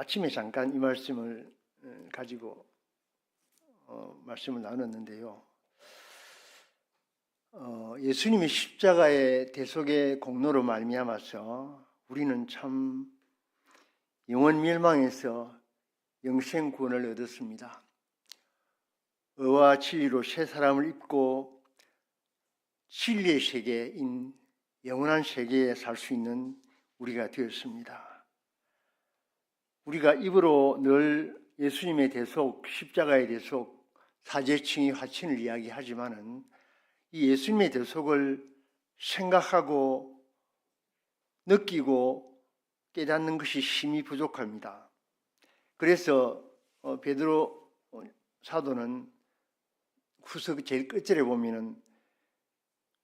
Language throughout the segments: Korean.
아침에 잠깐 이 말씀을 어, 가지고 어, 말씀을 나눴는데요. 어, 예수님의 십자가의 대속의 공로로 말미암아서 우리는 참 영원 멸망에서 영생 구원을 얻었습니다. 의와 진리로 새 사람을 입고 진리의 세계인 영원한 세계에 살 수 있는 우리가 되었습니다. 우리가 입으로 늘 예수님의 대속, 십자가의 대속, 사제칭의 화친을 이야기하지만은 이 예수님의 대속을 생각하고 느끼고 깨닫는 것이 힘이 부족합니다. 그래서 어, 베드로 어, 사도는 후서 제일 끝절에 보면은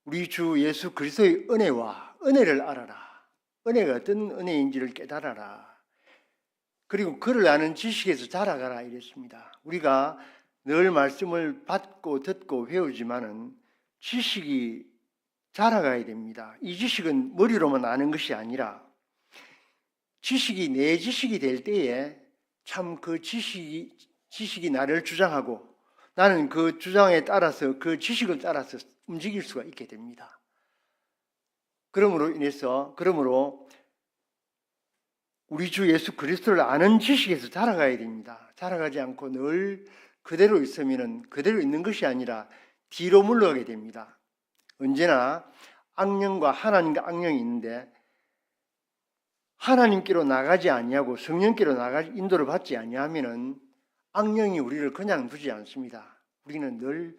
우리 주 예수 그리스도의 은혜와 은혜를 알아라. 은혜가 어떤 은혜인지를 깨달아라. 그리고 그를 아는 지식에서 자라가라 이랬습니다. 우리가 늘 말씀을 받고 듣고 배우지만은 지식이 자라가야 됩니다. 이 지식은 머리로만 아는 것이 아니라 지식이 내 지식이 될 때에 참 그 지식이 지식이 나를 주장하고 나는 그 주장에 따라서 그 지식을 따라서 움직일 수가 있게 됩니다. 그러므로 인해서 그러므로 우리 주 예수 그리스도를 아는 지식에서 자라가야 됩니다. 자라가지 않고 늘 그대로 있으면은 그대로 있는 것이 아니라 뒤로 물러가게 됩니다. 언제나 악령과 하나님과 악령이 있는데 하나님께로 나가지 아니하고 성령께로 나가 인도를 받지 아니하면은 악령이 우리를 그냥 두지 않습니다. 우리는 늘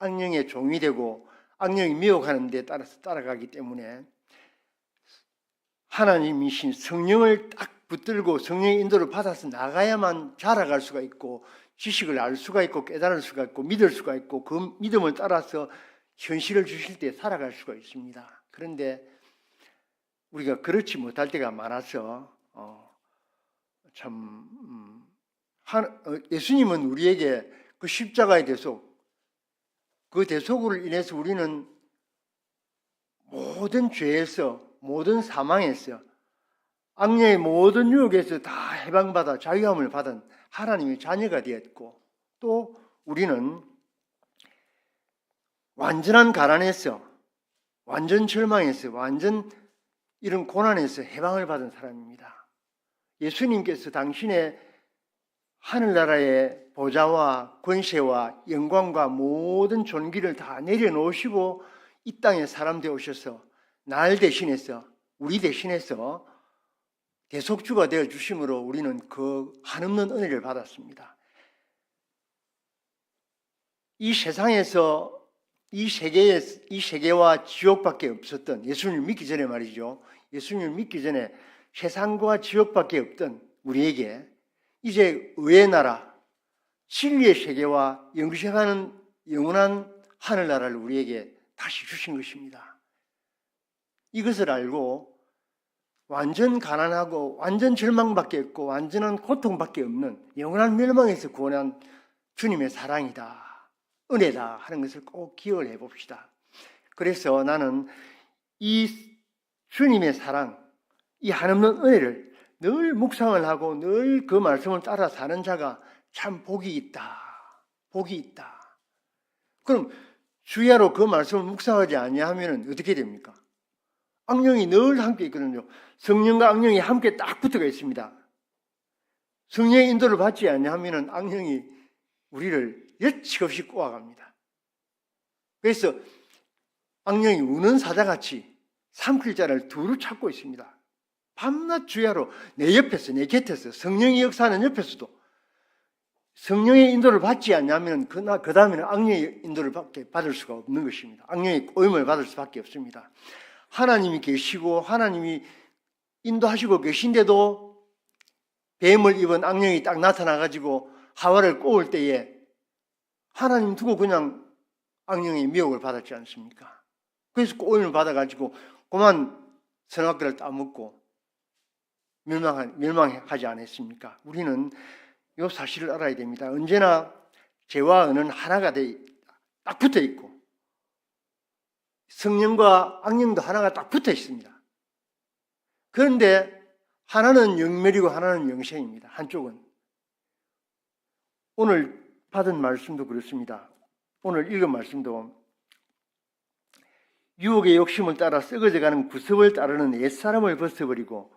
악령의 종이 되고 악령이 미혹하는 데 따라서 따라가기 때문에 하나님이신 성령을 딱 붙들고 성령의 인도를 받아서 나가야만 자라갈 수가 있고 지식을 알 수가 있고 깨달을 수가 있고 믿을 수가 있고 그 믿음을 따라서 현실을 주실 때 살아갈 수가 있습니다. 그런데 우리가 그렇지 못할 때가 많아서 어, 참 음, 한, 어, 예수님은 우리에게 그 십자가의 대속 그 대속으로 인해서 우리는 모든 죄에서 모든 사망에서 악령의 모든 유혹에서 다 해방받아 자유함을 받은 하나님의 자녀가 되었고 또 우리는 완전한 가난에서 완전 절망에서 완전 이런 고난에서 해방을 받은 사람입니다. 예수님께서 당신의 하늘나라의 보좌와 권세와 영광과 모든 존귀를 다 내려놓으시고 이 땅에 사람 되어 오셔서 날 대신해서 우리 대신해서 대속주가 되어 주심으로 우리는 그 한없는 은혜를 받았습니다. 이 세상에서 이 세계에 이 세계와 지옥밖에 없었던 예수님을 믿기 전에 말이죠. 예수님을 믿기 전에 세상과 지옥밖에 없던 우리에게 이제 의의 나라, 진리의 세계와 영생하는 영원한 하늘나라를 우리에게 다시 주신 것입니다. 이것을 알고 완전 가난하고 완전 절망밖에 없고 완전한 고통밖에 없는 영원한 멸망에서 구원한 주님의 사랑이다. 은혜다 하는 것을 꼭 기억을 해 봅시다. 그래서 나는 이 주님의 사랑, 이 한없는 은혜를 늘 묵상을 하고 늘 그 말씀을 따라 사는 자가 참 복이 있다. 복이 있다. 그럼 주야로 그 말씀을 묵상하지 아니하면 어떻게 됩니까? 악령이 늘 함께 있거든요. 성령과 악령이 함께 딱 붙어가 있습니다. 성령의 인도를 받지 아니하면 악령이 우리를 예측 없이 꼬아갑니다. 그래서 악령이 우는 사자같이 삼킬 자를 두루 찾고 있습니다. 밤낮 주야로 내 옆에서 내 곁에서 성령의 역사하는 옆에서도 성령의 인도를 받지 않냐면 그나 그 다음에는 악령의 인도를 받게 받을 수가 없는 것입니다. 악령의 오임을 받을 수밖에 없습니다. 하나님이 계시고 하나님이 인도하시고 계신데도 뱀을 입은 악령이 딱 나타나 가지고 하와를 꼬을 때에 하나님 두고 그냥 악령의 미혹을 받았지 않습니까? 그래서 꼬임을 받아 가지고 그만 선악과를 따먹고 멸망하, 멸망하지 않았습니까? 우리는 이 사실을 알아야 됩니다. 언제나 죄와 은은 하나가 돼, 딱 붙어 있고, 성령과 악령도 하나가 딱 붙어 있습니다. 그런데 하나는 영멸이고 하나는 영생입니다. 한쪽은. 오늘 받은 말씀도 그렇습니다. 오늘 읽은 말씀도 유혹의 욕심을 따라 썩어져가는 구습을 따르는 옛사람을 벗어버리고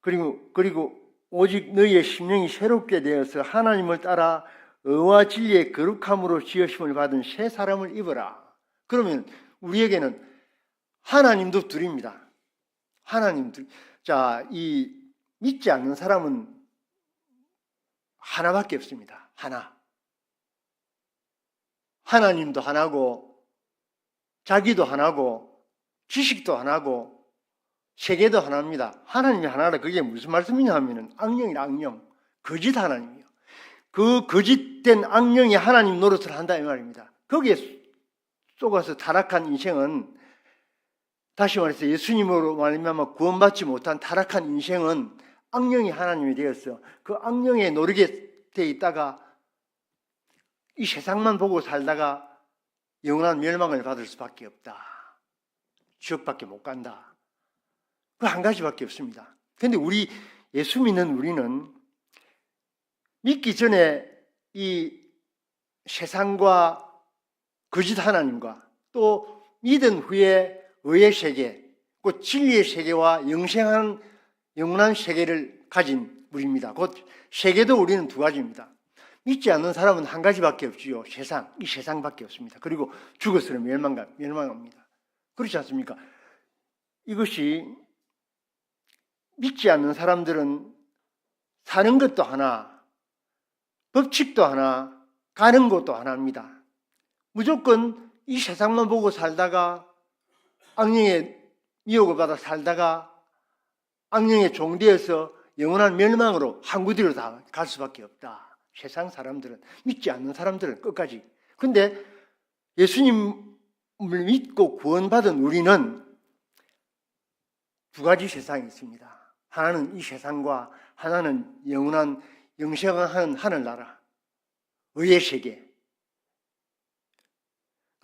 그리고 그리고 오직 너희의 심령이 새롭게 되어서 하나님을 따라 의와 진리의 거룩함으로 지으심을 받은 새 사람을 입어라. 그러면 우리에게는 하나님도 둘입니다. 하나님 둘. 자, 이 믿지 않는 사람은 하나밖에 없습니다. 하나. 하나님도 하나고 자기도 하나고 지식도 하나고 세계도 하나입니다. 하나님이 하나라 그게 무슨 말씀이냐 하면은 악령이나 악령, 거짓 하나님이요. 그 거짓된 악령이 하나님 노릇을 한다 이 말입니다. 거기에 속아서 타락한 인생은 다시 말해서 예수님으로 말미암아 구원받지 못한 타락한 인생은 악령이 하나님이 되었어. 그 악령에 노리게 돼 있다가 이 세상만 보고 살다가 영원한 멸망을 받을 수밖에 없다. 지옥밖에 못 간다. 그 한 가지밖에 없습니다. 근데 우리 예수 믿는 우리는 믿기 전에 이 세상과 거짓 하나님과 또 믿은 후에 의의 세계, 곧 진리의 세계와 영생한 영원한 세계를 가진 우리입니다. 곧 세계도 우리는 두 가지입니다. 믿지 않는 사람은 한 가지밖에 없지요. 세상, 이 세상밖에 없습니다. 그리고 죽었으면 멸망가, 멸망합니다. 그렇지 않습니까? 이것이 믿지 않는 사람들은 사는 것도 하나, 법칙도 하나, 가는 것도 하나입니다. 무조건 이 세상만 보고 살다가 악령의 미혹을 받아 살다가 악령의 종되어서 영원한 멸망으로 항구뒤로 다 갈 수밖에 없다. 세상 사람들은 믿지 않는 사람들은 끝까지. 근데 예수님을 믿고 구원받은 우리는 두 가지 세상이 있습니다. 하나는 이 세상과 하나는 영원한 영생하는 하늘나라, 의의 세계.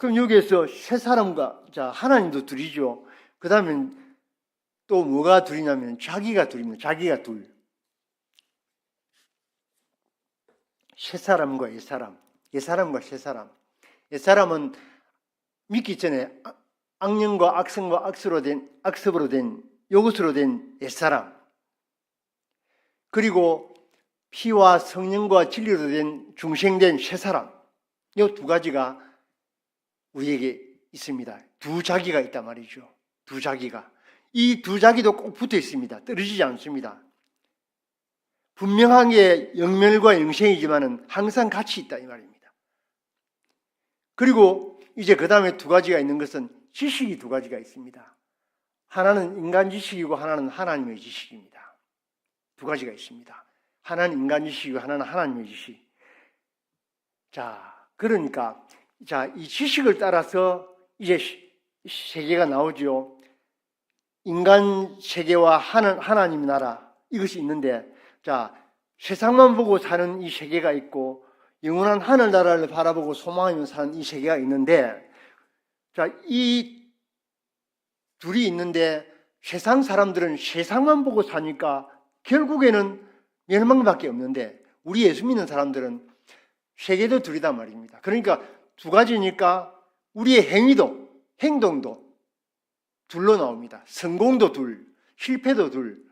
그럼 여기에서 세 사람과 자 하나님도 둘이죠. 그 다음에 또 뭐가 둘이냐면 자기가 둘입니다. 자기가 둘. 세 사람과 옛 사람, 옛 사람과 세 사람. 옛 사람은 믿기 전에 악- 악령과 악성과 악수로 된 악습으로 된 요것으로 된 옛 사람. 그리고 피와 성령과 진리로 된 중생된 새 사람. 이 두 가지가 우리에게 있습니다. 두 자기가 있단 말이죠. 두 자기가. 이 두 자기도 꼭 붙어 있습니다. 떨어지지 않습니다. 분명하게 영멸과 영생이지만은 항상 같이 있다 이 말입니다. 그리고 이제 그 다음에 두 가지가 있는 것은 지식이 두 가지가 있습니다. 하나는 인간 지식이고 하나는 하나님의 지식입니다. 두 가지가 있습니다. 하나는 인간 지식이고 하나는 하나님의 지식. 자, 그러니까 자, 이 지식을 따라서 이제 시- 세계가 나오죠. 인간 세계와 하나, 하나님 나라 이것이 있는데 자, 세상만 보고 사는 이 세계가 있고 영원한 하늘나라를 바라보고 소망하며 사는 이 세계가 있는데 자, 이 둘이 있는데 세상 사람들은 세상만 보고 사니까 결국에는 멸망밖에 없는데 우리 예수 믿는 사람들은 세계도 둘이단 말입니다. 그러니까 두 가지니까 우리의 행위도 행동도 둘로 나옵니다. 성공도 둘, 실패도 둘,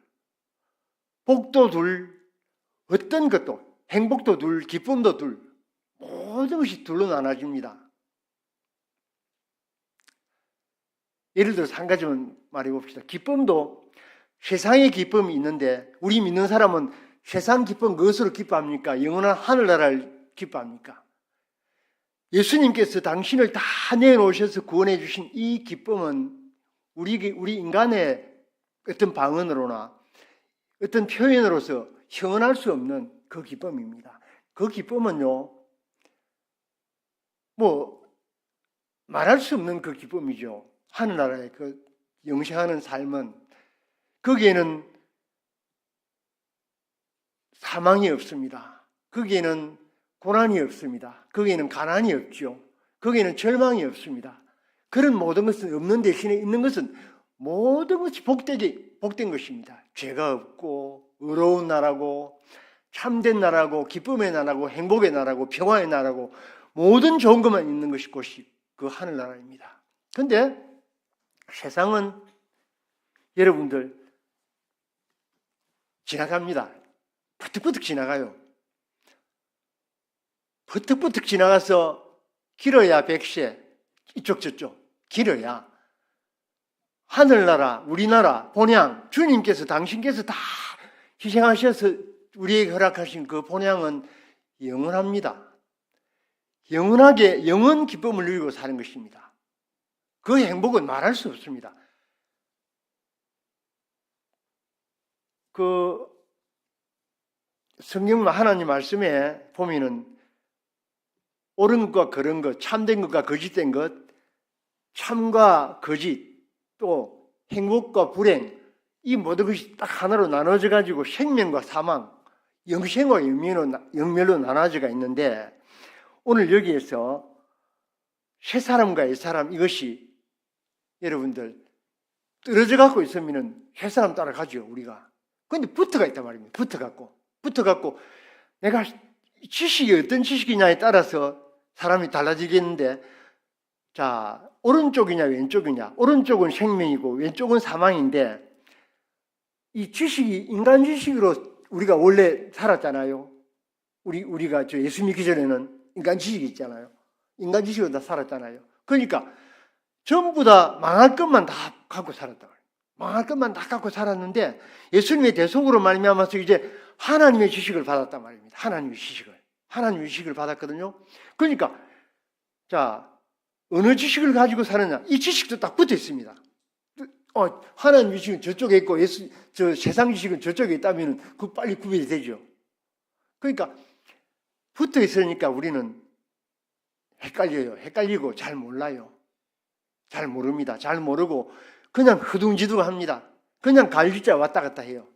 복도 둘, 어떤 것도 행복도 둘, 기쁨도 둘, 모든 것이 둘로 나눠집니다. 예를 들어서 한 가지만 말해 봅시다. 기쁨도 세상의 기쁨이 있는데 우리 믿는 사람은 세상 기쁨 무엇으로 기뻐합니까? 영원한 하늘나라를 기뻐합니까? 예수님께서 당신을 다 내놓으셔서 구원해 주신 이 기쁨은 우리 우리 인간의 어떤 방언으로나 어떤 표현으로서 형언할 수 없는 그 기쁨입니다. 그 기쁨은요, 뭐 말할 수 없는 그 기쁨이죠. 하늘나라의 그 영생하는 삶은 거기에는 사망이 없습니다. 거기에는 고난이 없습니다. 거기에는 가난이 없죠. 거기에는 절망이 없습니다. 그런 모든 것은 없는 대신에 있는 것은 모든 것이 복되게 복된 것입니다. 죄가 없고 의로운 나라고 참된 나라고 기쁨의 나라고 행복의 나라고 평화의 나라고 모든 좋은 것만 있는 것이 곳이 그 하늘나라입니다. 근데 세상은 여러분들 지나갑니다. 부득부득 지나가요. 부득부득 지나가서 길어야 백세 이쪽 저쪽 길어야 하늘나라 우리나라 본향 주님께서 당신께서 다 희생하셔서 우리에게 허락하신 그 본향은 영원합니다. 영원하게 영원 기쁨을 누리고 사는 것입니다. 그 행복은 말할 수 없습니다. 그 성경 하나님 말씀에 보면은 옳은 것과 그런 것, 참된 것과 거짓된 것, 참과 거짓, 또 행복과 불행, 이 모든 것이 딱 하나로 나눠져 가지고 생명과 사망, 영생과 영멸로, 영멸로 나눠져가 있는데 오늘 여기에서 새 사람과 옛 사람 이것이 여러분들 떨어져 갖고 있으면은 새 사람 따라가죠 우리가. 근데 붙어가 있단 말입니다. 붙어 갖고 붙어 갖고 내가 지식이 어떤 지식이냐에 따라서 사람이 달라지겠는데 자 오른쪽이냐 왼쪽이냐 오른쪽은 생명이고 왼쪽은 사망인데 이 지식이 인간 지식으로 우리가 원래 살았잖아요. 우리 우리가 저 예수 믿기 전에는 인간 지식이 있잖아요. 인간 지식으로 다 살았잖아요. 그러니까 전부 다 망할 것만 다 갖고 살았다. 망할 것만 다 갖고 살았는데 예수님의 대속으로 말미암아서 이제 하나님의 지식을 받았단 말입니다. 하나님의 지식을 하나님의 지식을 받았거든요. 그러니까 자 어느 지식을 가지고 사느냐 이 지식도 딱 붙어 있습니다. 어, 하나님 지식은 저쪽에 있고 예수 저 세상 지식은 저쪽에 있다면 그 빨리 구별이 되죠. 그러니까 붙어 있으니까 우리는 헷갈려요. 헷갈리고 잘 몰라요. 잘 모릅니다. 잘 모르고 그냥 허둥지둥합니다. 그냥 갈비자 왔다 갔다 해요.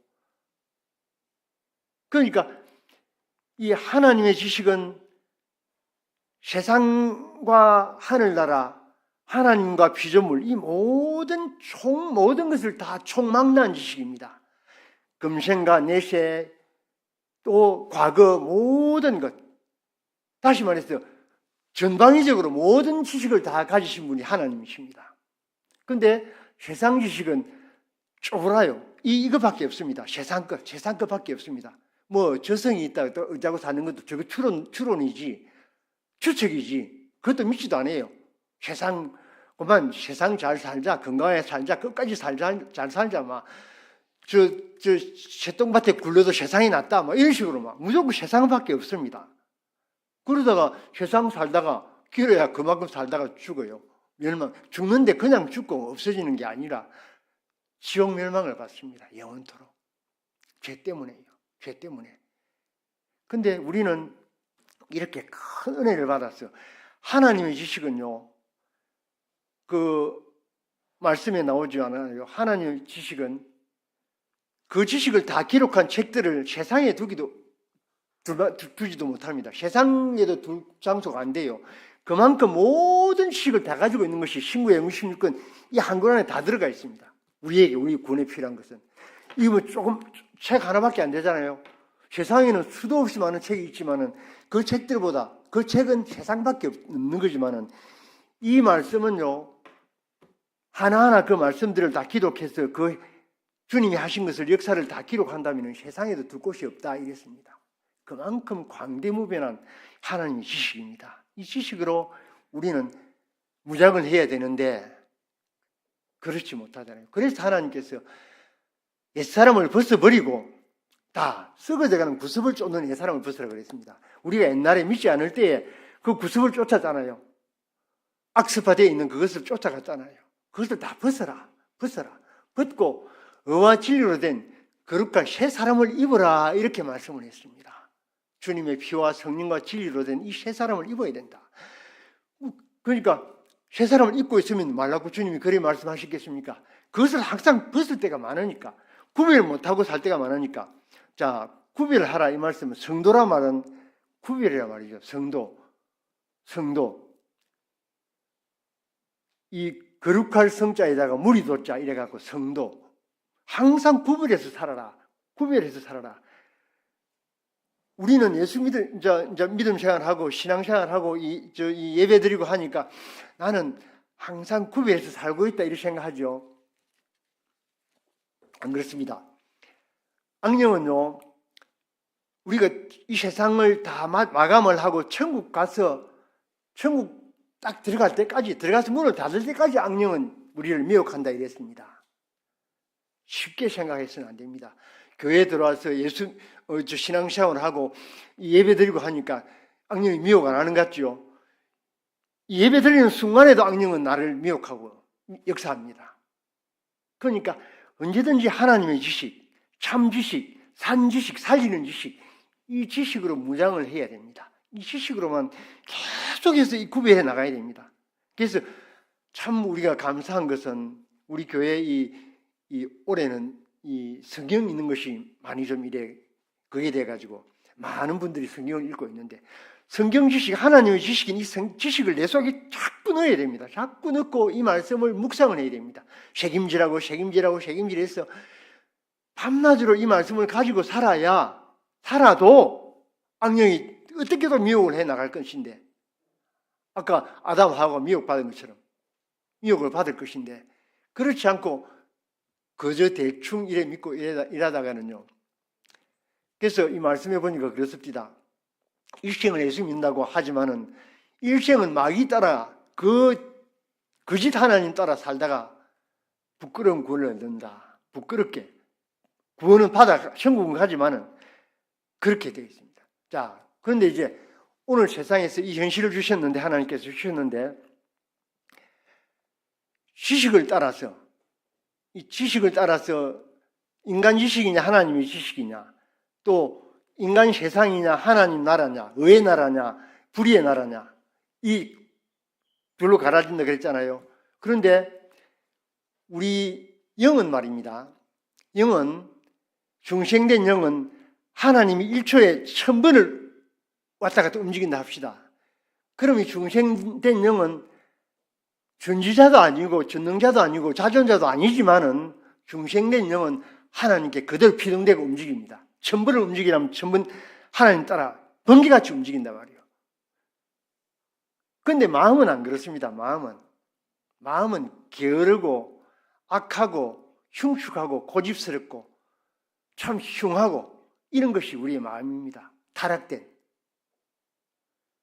그러니까 이 하나님의 지식은 세상과 하늘나라 하나님과 피조물 이 모든 총 모든 것을 다 총망라한 지식입니다. 금생과 내세 또 과거 모든 것 다시 말해서 전방위적으로 모든 지식을 다 가지신 분이 하나님이십니다. 근데 세상 지식은. 이 이거밖에 없습니다. 세상 것, 세상 것밖에 없습니다. 뭐 저성이 있다, 또 의자고 사는 것도 저거 추론 추론이지, 추측이지. 그것도 믿지도 않아요. 세상 그만 세상 잘 살자, 건강하게 살자, 끝까지 살자, 잘 살자, 막. 저, 저, 새똥밭에 굴러도 세상이 낫다, 막 이런 식으로 막. 무조건 세상밖에 없습니다. 그러다가 세상 살다가, 길어야 그만큼 살다가 죽어요. 멸망. 죽는데 그냥 죽고 없어지는 게 아니라 지옥 멸망을 받습니다. 영원토록. 죄 때문에요. 죄 때문에. 근데 우리는 이렇게 큰 은혜를 받았어. 하나님의 지식은요, 그 말씀에 나오지 않아요. 하나님의 지식은 그 지식을 다 기록한 책들을 세상에 두기도 두, 지도 못합니다. 세상에도 둘 장소가 안 돼요. 그만큼 모든 지식을 다 가지고 있는 것이 신구의 영십육권 이 한 권 안에 다 들어가 있습니다. 우리에게 우리 군에 필요한 것은 이거 뭐 조금 책 하나밖에 안 되잖아요. 세상에는 수도 없이 많은 책이 있지만은 그 책들보다 그 책은 세상밖에 없는 거지만은 이 말씀은요 하나하나 그 말씀들을 다 기록해서 그 주님이 하신 것을 역사를 다 기록한다면 세상에도 둘 곳이 없다 이랬습니다. 그만큼 광대무변한 하나님의 지식입니다. 이 지식으로 우리는 무장을 해야 되는데 그렇지 못하잖아요. 그래서 하나님께서 옛사람을 벗어버리고 다 썩어져가는 구습을 쫓는 옛사람을 벗으라 그랬습니다. 우리가 옛날에 믿지 않을 때에 그 구습을 쫓았잖아요. 악습화되어 있는 그것을 쫓아갔잖아요. 그것을 다 벗어라. 벗어라. 벗고 의와 진리로 된 거룩한 새 사람을 입어라. 이렇게 말씀을 했습니다. 주님의 피와 성령과 진리로 된 이 새 사람을 입어야 된다. 그러니까 새 사람을 입고 있으면 말라고 주님이 그리 말씀하시겠습니까? 그것을 항상 벗을 때가 많으니까 구별 못하고 살 때가 많으니까 자 구별하라 이 말씀은 성도라 말은 구별이라 말이죠. 성도, 성도. 이 거룩할 성자에다가 무리도자 이래 갖고 성도 항상 구별해서 살아라. 구별해서 살아라. 우리는 예수 믿음, 이제, 이제 믿음 생활하고 신앙 생활하고 이, 저, 이 예배 드리고 하니까 나는 항상 구별해서 살고 있다 이렇게 생각하죠. 안 그렇습니다. 악령은요, 우리가 이 세상을 다 마- 마감을 하고 천국 가서 천국 딱 들어갈 때까지 들어가서 문을 닫을 때까지 악령은 우리를 미혹한다 이랬습니다. 쉽게 생각해서는 안 됩니다. 교회에 들어와서 예수 어, 저 신앙 시험을 하고 이 예배 드리고 하니까 악령이 미혹 안 하는 것 같죠. 이 예배 드리는 순간에도 악령은 나를 미혹하고 역사합니다. 그러니까 언제든지 하나님의 지식, 참 지식, 산 지식, 살리는 지식, 이 지식으로 무장을 해야 됩니다. 이 지식으로만 계속해서 이 구별해 나가야 됩니다. 그래서 참 우리가 감사한 것은 우리 교회 이, 이 올해는 이 성경 읽는 것이 많이 좀 이래 그게 돼 가지고 많은 분들이 성경을 읽고 있는데 성경 지식 하나님의 지식인 이 성- 지식을 내 속에 자꾸 넣어야 됩니다. 자꾸 넣고 이 말씀을 묵상을 해야 됩니다. 책임지라고 책임지라고 책임지래서 밤낮으로 이 말씀을 가지고 살아야 살아도 악령이 어떻게도 미혹을 해 나갈 것인데 아까 아담하고 미혹받은 것처럼 미혹을 받을 것인데 그렇지 않고 그저 대충 이래 믿고 이러다, 이러다가는요. 그래서 이 말씀해 보니까 그렇습니다. 일생을 예수 믿는다고 하지만은 일생은 마귀 따라 그 거짓 하나님 따라 살다가 부끄러운 구원을 얻는다. 부끄럽게 구원은 받아 천국은 가지만은 그렇게 되어 있습니다. 자, 그런데 이제 오늘 세상에서 이 현실을 주셨는데 하나님께서 주셨는데 지식을 따라서 이 지식을 따라서 인간 지식이냐 하나님의 지식이냐 또 인간 세상이냐 하나님 나라냐 의의 나라냐 불의의 나라냐 이 별로 갈라진다 그랬잖아요. 그런데 우리 영은 말입니다. 영은 중생된 영은 하나님이 1초에 천 번을 왔다 갔다 움직인다 합시다. 이 중생된 영은 전지자도 아니고 전능자도 아니고 자존자도 아니지만은 중생된 영은 하나님께 그대로 피동되고 움직입니다. 천 번을 움직이려면 천번 하나님 따라 번개같이 움직인단 말이에요. 그런데 마음은 안 그렇습니다. 마음은 마음은 게으르고 악하고 흉측하고 고집스럽고 참 흉하고 이런 것이 우리의 마음입니다. 타락된.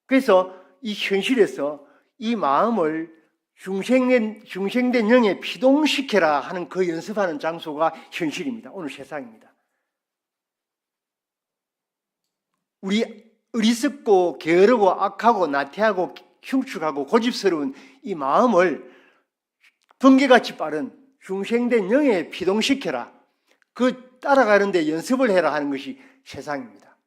그래서 이 현실에서 이 마음을 중생된, 중생된 영에 피동시켜라 하는 그 연습하는 장소가 현실입니다. 오늘 세상입니다. 우리 어리석고 게으르고 악하고 나태하고 흉측하고 고집스러운 이 마음을 번개같이 빠른 중생된 영에 피동시켜라. 그 따라가는데 연습을 해라 하는 것이 세상입니다.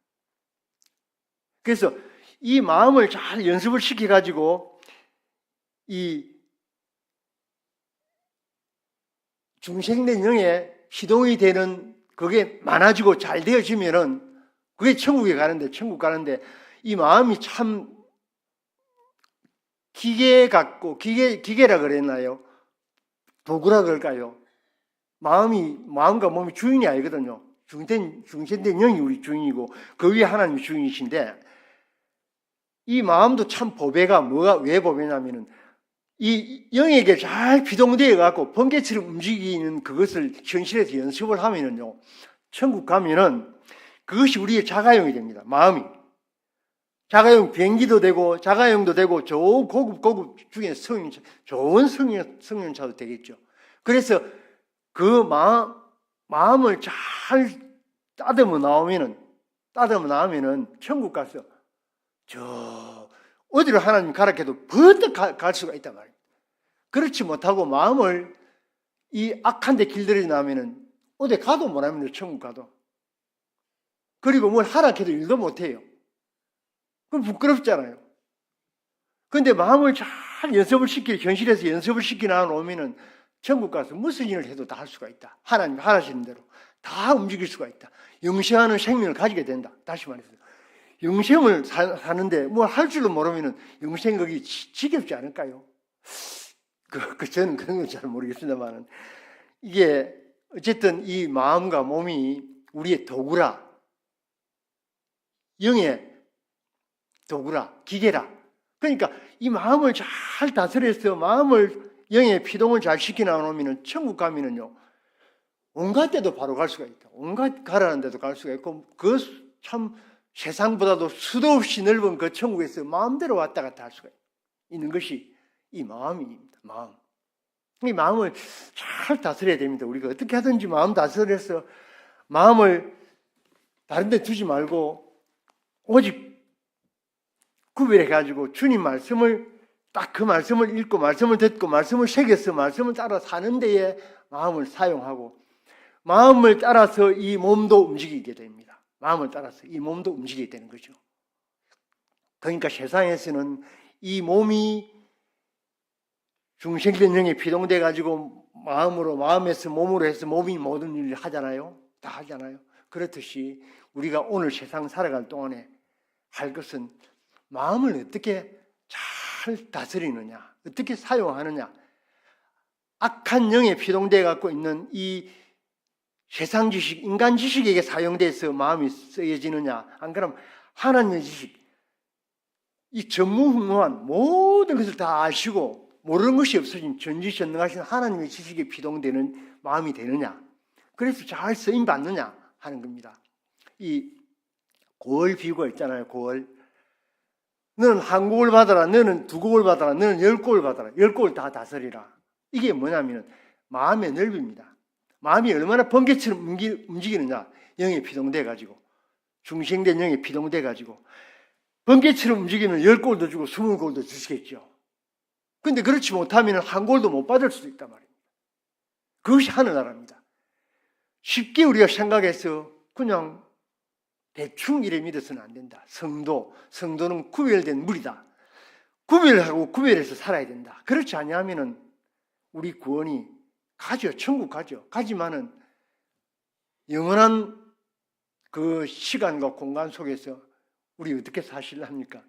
그래서 이 마음을 잘 연습을 시켜가지고 이 중생된 영에 시동이 되는 그게 많아지고 잘 되어지면은 그게 천국에 가는데 천국 가는데 이 마음이 참 기계 같고 기계 기계라 그랬나요? 도구라 그럴까요? 마음이 마음과 몸이 주인이 아니거든요. 중된 중생된 영이 우리 주인이고 그 위에 하나님이 주인이신데 이 마음도 참 보배가 뭐가 왜 보배냐면은 이 영에게 잘 비동되어 갖고 번개처럼 움직이는 그것을 현실에서 연습을 하면은요 천국 가면은 그것이 우리의 자가용이 됩니다. 마음이 자가용 비행기도 되고 자가용도 되고 좋은 고급 고급 중에 성인 좋은 성인 성년차도 되겠죠. 그래서 그 마음 마음을 잘 따듬어 나오면은 따듬어 나오면은 천국 가서 저 어디로 하나님 가라해도 번뜩 가- 갈 수가 있단 말이에요. 그렇지 못하고 마음을 이 악한 데 길들여 나면은 어디 가도 못합니다. 천국 가도. 그리고 뭘 하라 해도 일도 못해요. 그럼 부끄럽잖아요. 근데 마음을 잘 연습을 시키 현실에서 연습을 시키 나 오면은 천국 가서 무슨 일을 해도 다 할 수가 있다. 하나님 하라시는 대로 다 움직일 수가 있다. 영생하는 생명을 가지게 된다. 다시 말해서 영생을 사, 사는데 뭘 할 줄도 모르면은 영생 거기 지- 지겹지 않을까요? 그, 그 저는 그런 건 잘 모르겠습니다만은 이게 어쨌든 이 마음과 몸이 우리의 도구라. 영의 도구라, 기계라. 그러니까 이 마음을 잘 다스려서 마음을 영의 피동을 잘 시켜나오면 천국 가면은요 온갖 데도 바로 갈 수가 있다. 온갖 가라는 데도 갈 수가 있고 그 참 세상보다도 수도 없이 넓은 그 천국에서 마음대로 왔다 갔다 할 수가 있는 것이 이 마음입니다. 마음. 이 마음을 잘 다스려야 됩니다. 우리가 어떻게 하든지 마음 다스려서 마음을 다른 데 두지 말고 오직 구별해 가지고 주님 말씀을 딱 그 말씀을 읽고 말씀을 듣고 말씀을 새겨서 말씀을 따라 사는 데에 마음을 사용하고 마음을 따라서 이 몸도 움직이게 됩니다. 마음을 따라서 이 몸도 움직이게 되는 거죠. 그러니까 세상에서는 이 몸이 중생된 영에 피동돼 가지고 마음으로 마음에서 몸으로 해서 몸이 모든 일을 하잖아요. 다 하잖아요. 그렇듯이 우리가 오늘 세상 살아갈 동안에 할 것은 마음을 어떻게 잘 다스리느냐, 어떻게 사용하느냐. 악한 영에 피동돼 갖고 있는 이 세상 지식, 인간 지식에게 사용돼서 마음이 쓰여지느냐, 안 그러면 하나님의 지식, 이 전무후무한 모든 것을 다 아시고 모르는 것이 없어진 전지전능하신 하나님의 지식에 피동되는 마음이 되느냐, 그래서 잘 쓰임 받느냐 하는 겁니다. 이 고을 비유가 있잖아요. 고을. 너는 한 곡을 받아라. 너는 두 곡을 받아라. 너는 열 곡을 받아라. 열 곡을 다 다스리라. 이게 뭐냐면 마음의 넓입니다. 마음이 얼마나 번개처럼 움직이느냐. 영에 피동돼 가지고 중생된 영에 피동돼 가지고 번개처럼 움직이면 열 골도 주고 스무 골도 주시겠죠. 근데 그렇지 못하면 한 골도 못 받을 수도 있단 말입니다. 그것이 하늘나라입니다. 쉽게 우리가 생각해서 그냥 대충 이래 믿어서는 안 된다. 성도, 성도는 구별된 물이다. 구별하고 구별해서 살아야 된다. 그렇지 않냐면은 우리 구원이 가죠. 천국 가죠. 가지만은 영원한 그 시간과 공간 속에서 우리 어떻게 사실합니까?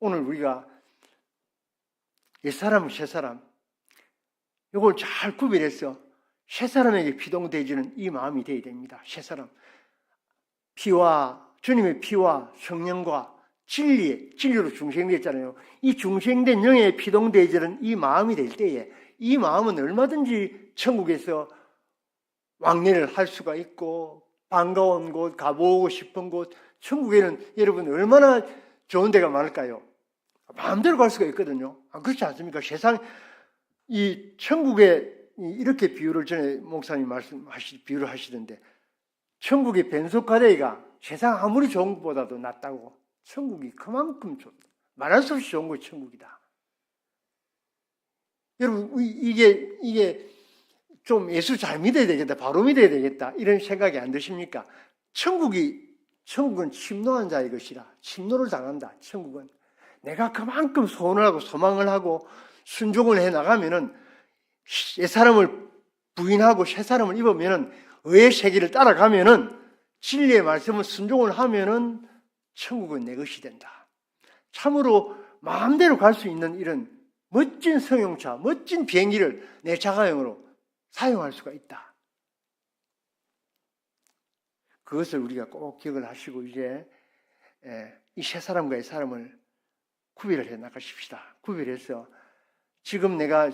오늘 우리가 옛사람, 새사람, 이걸 잘 구별해서 새사람에게 피동되지는 이 마음이 되어야 됩니다. 새사람. 피와, 주님의 피와 성령과 진리, 진리로 중생됐잖아요. 이 중생된 영에 피동되지는 이 마음이 될 때에 이 마음은 얼마든지 천국에서 왕래를 할 수가 있고 반가운 곳, 가보고 싶은 곳, 천국에는 여러분 얼마나 좋은 데가 많을까요? 마음대로 갈 수가 있거든요. 아, 그렇지 않습니까? 세상, 이 천국에 이- 이렇게 비유를 전에 목사님 말씀하시, 비유를 하시던데, 천국의 변속가대가 세상 아무리 좋은 것보다도 낫다고. 천국이 그만큼 좋다. 말할 수 없이 좋은 것이 천국이다. 여러분, 이- 이게, 이게 좀 예수 잘 믿어야 되겠다. 바로 믿어야 되겠다. 이런 생각이 안 드십니까? 천국이, 천국은 침노한 자의 것이라. 침노를 당한다. 천국은. 내가 그만큼 소원을 하고 소망을 하고 순종을 해 나가면은 옛 사람을 부인하고 새 사람을 입으면은 의의 세계를 따라가면은 진리의 말씀을 순종을 하면은 천국은 내 것이 된다. 참으로 마음대로 갈 수 있는 이런 멋진 승용차, 멋진 비행기를 내 자가용으로 사용할 수가 있다. 그것을 우리가 꼭 기억을 하시고 이제 이 세 사람과 이 사람을 구별을 해 나가십시다. 구별해서 지금 내가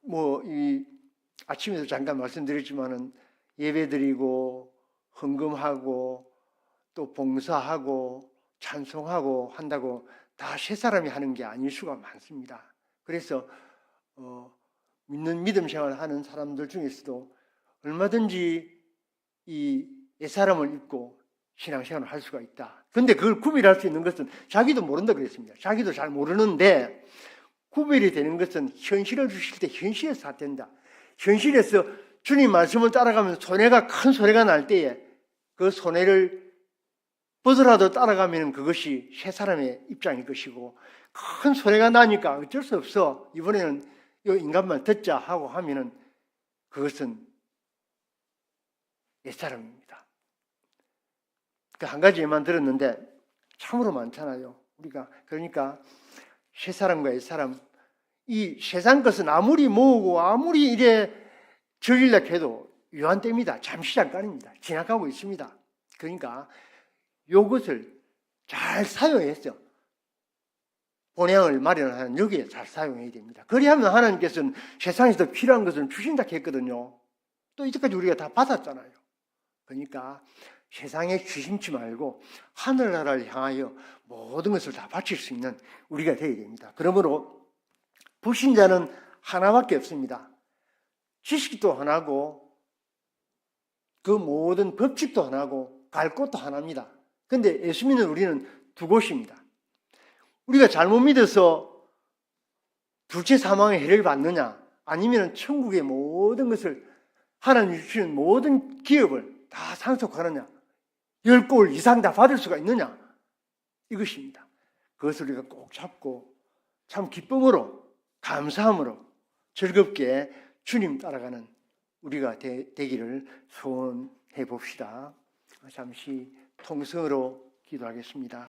뭐 이 아침에도 잠깐 말씀드렸지만은 예배드리고 헌금하고 또 봉사하고 찬송하고 한다고 다 세 사람이 하는 게 아닐 수가 많습니다. 그래서 어, 믿는 믿음 생활하는 사람들 중에서도 얼마든지 이 옛사람을 입고 신앙생활을 할 수가 있다. 근데 그걸 구별할 수 있는 것은 자기도 모른다 그랬습니다. 자기도 잘 모르는데 구별이 되는 것은 현실을 주실 때 현실에서 된다. 현실에서 주님 말씀을 따라가면 손해가 큰 손해가 날 때에 그 손해를 벗어라도 따라가면 그것이 세 사람의 입장일 것이고 큰 손해가 나니까 어쩔 수 없어. 이번에는 이 인간만 듣자 하고 하면은 그것은 옛 사람입니다. 그 한 가지만 들었는데 참으로 많잖아요. 우리가 그러니까 새 사람과 옛 사람 이 세상 것은 아무리 모으고 아무리 이래 저길라 해도 유한 때입니다. 잠시 잠깐입니다. 지나가고 있습니다. 그러니까 요것을 잘 사용해서 본향을 마련하는 여기에 잘 사용해야 됩니다. 그리하면 하나님께서는 세상에서 필요한 것을 주신다 했거든요. 또 이때까지 우리가 다 받았잖아요. 그러니까 세상에 주심치 말고 하늘나라를 향하여 모든 것을 다 바칠 수 있는 우리가 되어야 됩니다. 그러므로 불신자는 하나밖에 없습니다. 지식도 하나고 그 모든 법칙도 하나고 갈 곳도 하나입니다. 근데 예수 믿는 우리는 두 곳입니다. 우리가 잘못 믿어서 둘째 사망의 해를 받느냐 아니면 천국의 모든 것을 하나님 주시는 모든 기업을 다 상속하느냐 열 골 이상 다 받을 수가 있느냐 이것입니다. 그것을 우리가 꼭 잡고 참 기쁨으로 감사함으로 즐겁게 주님 따라가는 우리가 되, 되기를 소원해 봅시다. 잠시 통성으로 기도하겠습니다.